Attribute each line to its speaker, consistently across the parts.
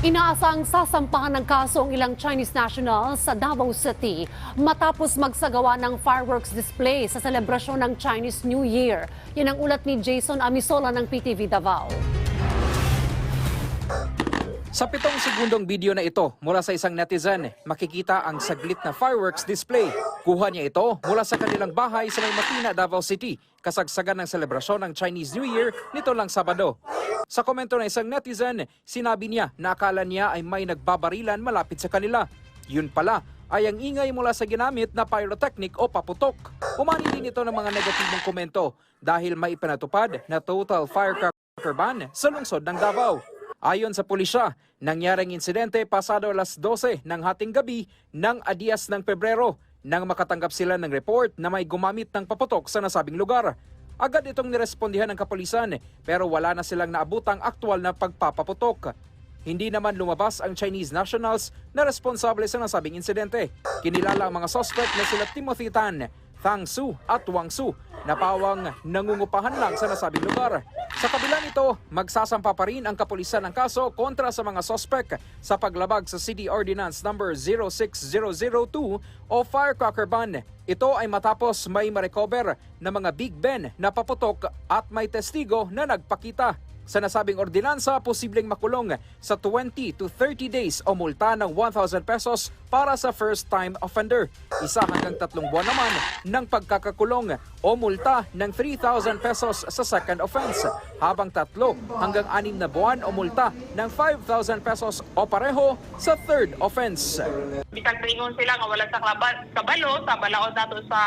Speaker 1: Inaasang sasampahan ng kaso ang ilang Chinese nationals sa Davao City matapos magsagawa ng fireworks display sa selebrasyon ng Chinese New Year. Yan ang ulat ni Jason Amisola ng PTV Davao.
Speaker 2: Sa pitong segundong video na ito mula sa isang netizen, makikita ang saglit na fireworks display. Kuha niya ito mula sa kanilang bahay sa May Matina, Davao City, kasagsagan ng selebrasyon ng Chinese New Year nito lang Sabado. Sa komento ng isang netizen, sinabi niya na akala niya ay may nagbabarilan malapit sa kanila. Yun pala ay ang ingay mula sa ginamit na pyrotechnic o paputok. Umani din ito ng mga negatibong komento dahil may ipinatupad na total firecracker ban sa lungsod ng Davao. Ayon sa pulisya, nangyaring insidente pasado alas 12 ng hating gabi ng Adias ng Pebrero nang makatanggap sila ng report na may gumamit ng paputok sa nasabing lugar. Agad itong nirespondihan ng kapulisan pero wala na silang naabutang aktual na pagpapaputok. Hindi naman lumabas ang Chinese nationals na responsable sa nasabing insidente. Kinilala ang mga suspect na sila Timothy Tan, Thang Su at Wang Su na pawang nangungupahan lang sa nasabing lugar. Sa kabila nito, magsasampa pa rin ang kapulisan ng kaso kontra sa mga sospek sa paglabag sa City Ordinance number 06002 o firecracker ban. Ito ay matapos may marecover na mga Big Ben na paputok at may testigo na nagpakita. Sa nasabing ordinansa, posibleng makulong sa 20 to 30 days o multa ng 1,000 pesos para sa first-time offender. Isa hanggang tatlong buwan naman ng pagkakakulong o multa ng 3,000 pesos sa second offense, habang tatlo hanggang anim na buwan o multa ng 5,000 pesos o pareho sa third offense.
Speaker 3: bisag ringon sila nga wala sa kabalo sa balaod nato sa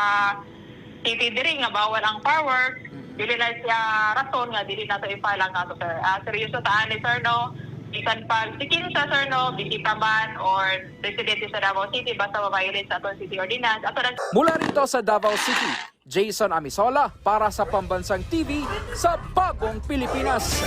Speaker 3: city diri nga bawal ang fireworks dili na siya rason nga dili nato i-file ang nato sir. Ah, seryoso taan ni sir no? Bisan pag sikin sa sir no? Bisita man or residente sa Davao City basta ma-violate sa atong city ordinance. Ato na
Speaker 2: Mula rito sa Davao City, Jason Amisola para sa Pambansang TV sa Bagong Pilipinas.